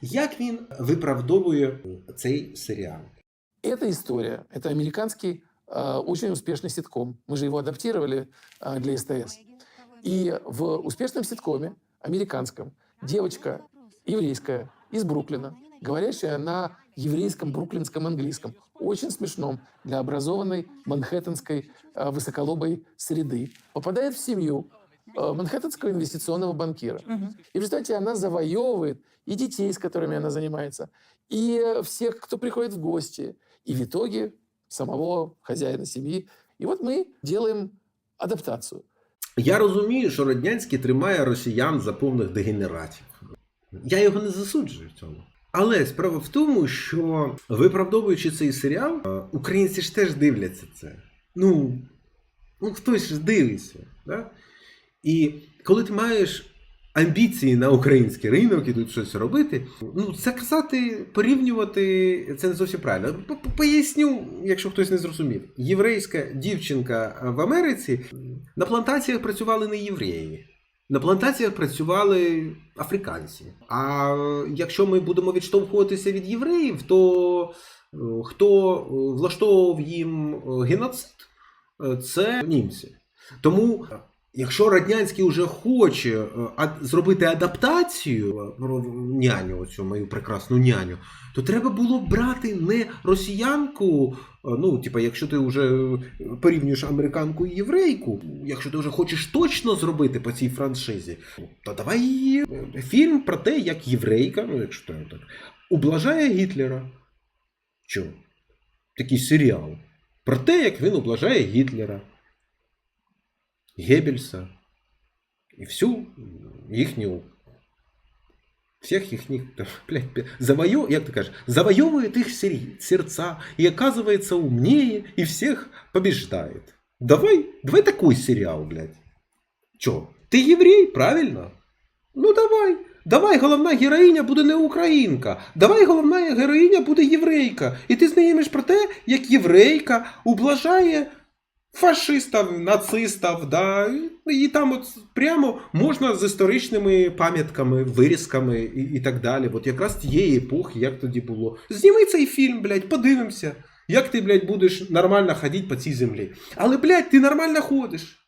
Як він виправдовує цей серіал? Эта история, это американский э, очень успешный ситком. Мы же его адаптировали э, для СТС. И в успешном ситкоме, американском, девочка еврейская из Бруклина, говорящая на еврейском бруклинском английском, очень смешном для образованной манхэттенской э, высоколобой среды, попадает в семью э, манхэттенского инвестиционного банкира. И в результате она завоевывает и детей, с которыми она занимается, и э, всех, кто приходит в гости, и в итоге самого хозяина семьи. И вот мы делаем адаптацию. Я розумію, що Роднянський тримає росіян за повних дегенератів. Я його не засуджую в цьому. Але справа в тому, що виправдовуючи цей серіал, е, українці ж теж дивляться це. Ну, ну хтось ж дивиться. Да? І коли ти маєш амбіції на український ринок і тут щось робити, ну це казати, порівнювати це не зовсім правильно. Поясню, якщо хтось не зрозумів. Єврейська дівчинка в Америці на плантаціях працювали не євреї. На плантаціях працювали африканці. А якщо ми будемо відштовхуватися від євреїв, то е, хто влаштовував їм геноцид, е, це німці. Тому, якщо Раднянський вже хоче е, зробити адаптацію е, про няню, оцю мою прекрасну няню, то треба було брати не росіянку. е, Ну, типа, якщо ти вже порівнюєш американку і єврейку, якщо ти вже хочеш точно зробити по цій франшизі, то давай е, фільм про те, як єврейка, ну якщо так, ублажає Гітлера. Чо? Такий серіал. Про те, як він ублажає Гітлера, Геббельса і всю їхню. Всех їхніх, блядь, завою, як ти кажеш, завоевывает их сер- сердца и оказывается умнее и всех побеждает. Давай, давай такой сериал, блядь. Чо? Ти єврей, правильно? Ну давай. Давай головна героїня буде не українка. Давай головна героїня буде єврейка. І ти знайомиш про те, як єврейка ублажає фашистів, нацистів, да, і- там от прямо можна з історичними пам'ятками, вирізками і, і так далі. От якраз тієї епохи, як тоді було. Зніми цей фільм, блядь, подивимося. Як ти, блядь, будеш нормально ходити по цій землі. Але, блядь, ти нормально ходиш.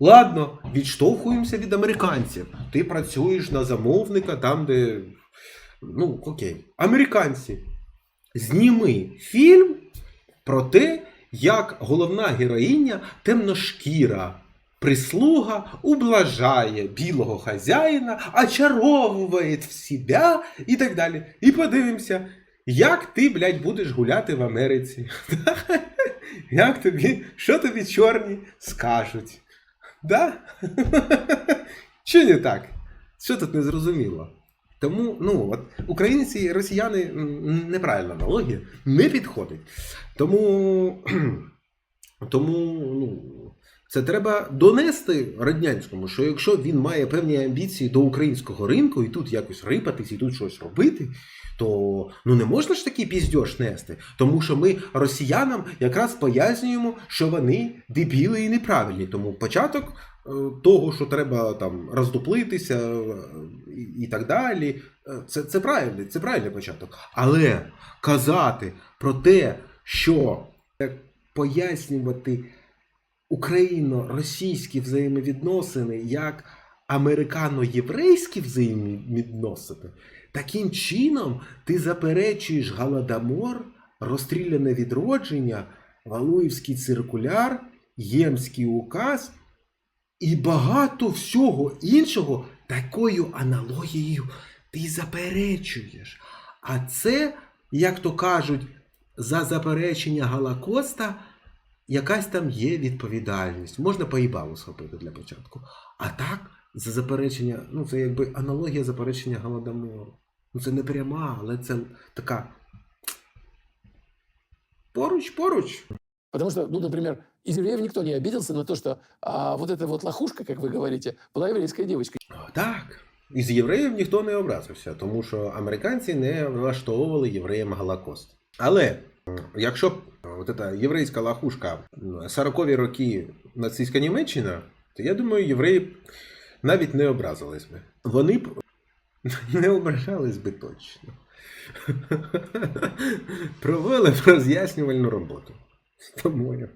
Ладно, відштовхуємося від американців. Ти працюєш на замовника там, де. Ну, окей. Американці. Зніми фільм про те, як головна героїня темношкіра. Прислуга ублажає білого хазяїна, очаровує в себе і так далі. І подивимося, як ти, блядь, будеш гуляти в Америці. Як тобі, що тобі чорні скажуть? Да? Чи не так? Що тут не зрозуміло? Тому, ну, от українці і росіяни неправильна аналогія, не підходить. Тому, тому ну, це треба донести радянському, що якщо він має певні амбіції до українського ринку і тут якось рипатись, і тут щось робити, то ну не можна ж такий піздьош нести. Тому що ми росіянам якраз пояснюємо, що вони дебіли і неправильні. Тому початок е, того, що треба там роздуплитися і, так далі, е, це, це правильний, це правильний початок. Але казати про те, що е, пояснювати україно-російські взаємовідносини як американо-єврейські взаємовідносини, таким чином ти заперечуєш Голодомор, розстріляне відродження, Валуївський циркуляр, Ємський указ і багато всього іншого такою аналогією ти заперечуєш. А це, як то кажуть, за заперечення Голокоста якась там є відповідальність. Можна поїбалу схопити для початку. А так, за заперечення, ну це якби аналогія заперечення Голодомору. Ну це не пряма, але це така. Поруч, поруч. Потому что, ну, например, из евреев никто не обиделся на то, что а, вот эта вот лохушка, как вы говорите, была еврейская девочка. Так. Із євреїв ніхто не образився, тому що американці не влаштовували євреям Голокост. Але якщо б от ця єврейська лахушка 40-ві роки нацистська Німеччина, то я думаю, євреї навіть не образились би. Вони б Не ображались би точно. Провели б роз'яснювальну роботу. З тобою.